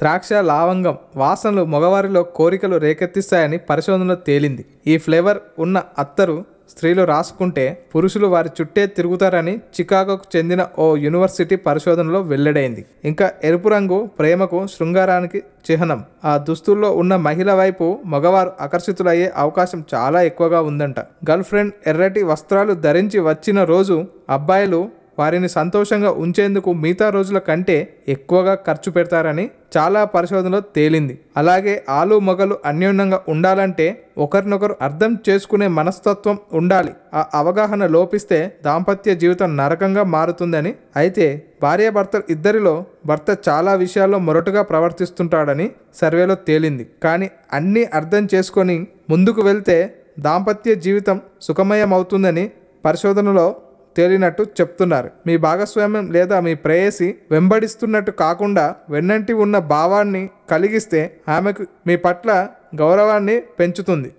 ద్రాక్ష లావంగం వాసనలు మగవారిలో కోరికలు రేకెత్తిస్తాయని పరిశోధనలో తేలింది. ఈ ఫ్లేవర్ ఉన్న అత్తరు స్త్రీలు రాసుకుంటే పురుషులు వారి చుట్టే తిరుగుతారని చికాగోకు చెందిన ఓ యూనివర్సిటీ పరిశోధనలో వెల్లడైంది. ఇంకా ఎరుపు రంగు ప్రేమకు శృంగారానికి చిహ్నం. ఆ దుస్తుల్లో ఉన్న మహిళ వైపు మగవారు ఆకర్షితులయ్యే అవకాశం చాలా ఎక్కువగా ఉందంట. గర్ల్ ఫ్రెండ్ ఎర్రటి వస్త్రాలు ధరించి వచ్చిన రోజు అబ్బాయిలు వారిని సంతోషంగా ఉంచేందుకు మిగతా రోజుల కంటే ఎక్కువగా ఖర్చు పెడతారని చాలా పరిశోధనలో తేలింది. అలాగే ఆలు మొగలు అన్యోన్యంగా ఉండాలంటే ఒకరినొకరు అర్థం చేసుకునే మనస్తత్వం ఉండాలి. ఆ అవగాహన లోపిస్తే దాంపత్య జీవితం నరకంగా మారుతుందని. అయితే భార్యాభర్తలు ఇద్దరిలో భర్త చాలా విషయాల్లో మొరటుగా ప్రవర్తిస్తుంటాడని సర్వేలో తేలింది. కానీ అన్నీ అర్థం చేసుకొని ముందుకు వెళ్తే దాంపత్య జీవితం సుఖమయమవుతుందని పరిశోధనలో తేలినట్టు చెప్తున్నారు. మీ భాగస్వామ్యం లేదా మీ ప్రేయసి వెంబడిస్తున్నట్టు కాకుండా వెన్నంటి ఉన్న భావాన్ని కలిగిస్తే ఆమెకు మీ పట్ల గౌరవాన్ని పెంచుతుంది.